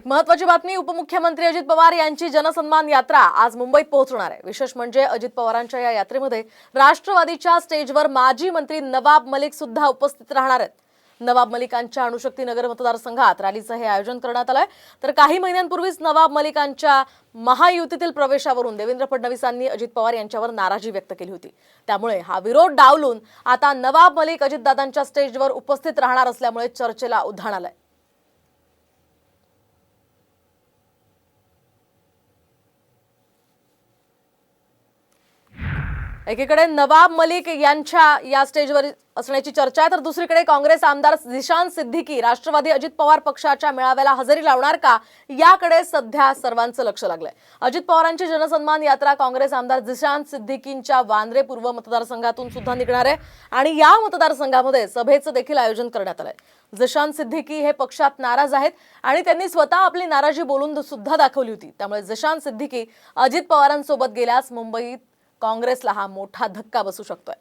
एक महत्वाची बातमी उपमुख्यमंत्री अजित पवार यांची जनसन्मान यात्रा आज मुंबईत पोहोचणार आहे. विशेष म्हणजे अजित पवारांच्या या यात्रेमध्ये राष्ट्रवादीच्या स्टेजवर माजी मंत्री नवाब मलिक सुद्धा उपस्थित राहणार आहेत. नवाब मलिकांच्या अणुशक्ती नगर मतदारसंघात रॅलीचं हे आयोजन करण्यात आलंय. तर काही महिन्यांपूर्वीच नवाब मलिकांच्या महायुतीतील प्रवेशावरून देवेंद्र फडणवीसांनी अजित पवार यांच्यावर नाराजी व्यक्त केली होती. त्यामुळे हा विरोध डावलून आता नवाब मलिक अजितदादांच्या स्टेजवर उपस्थित राहणार असल्यामुळे चर्चेला उधाण आलंय. एकीकडे नवाब मलिक यांच्या या स्टेजवर असण्याची चर्चा आहे तर दुसरीकडे काँग्रेस आमदार निशांत सिद्दीकी राष्ट्रवादी अजित पवार पक्षाच्या मेळाव्याला हजेरी लावणार का? याकडे सध्या सर्वांचं लक्ष लागलंय. अजित पवारांची जनसन्मान यात्रा काँग्रेस आमदार निशांत सिद्दीकींच्या वांद्रे पूर्व मतदारसंघातून सुद्धा निघणार आहे आणि या मतदारसंघामध्ये सभेचं देखील आयोजन करण्यात आलंय. जशांत सिद्दीकी हे पक्षात नाराज आहेत आणि त्यांनी स्वतः आपली नाराजी बोलून सुद्धा दाखवली होती. त्यामुळे जशांत सिद्दीकी अजित पवारांसोबत गेल्यास मुंबईत काँग्रेसला हा मोठा धक्का बसू शकतोय.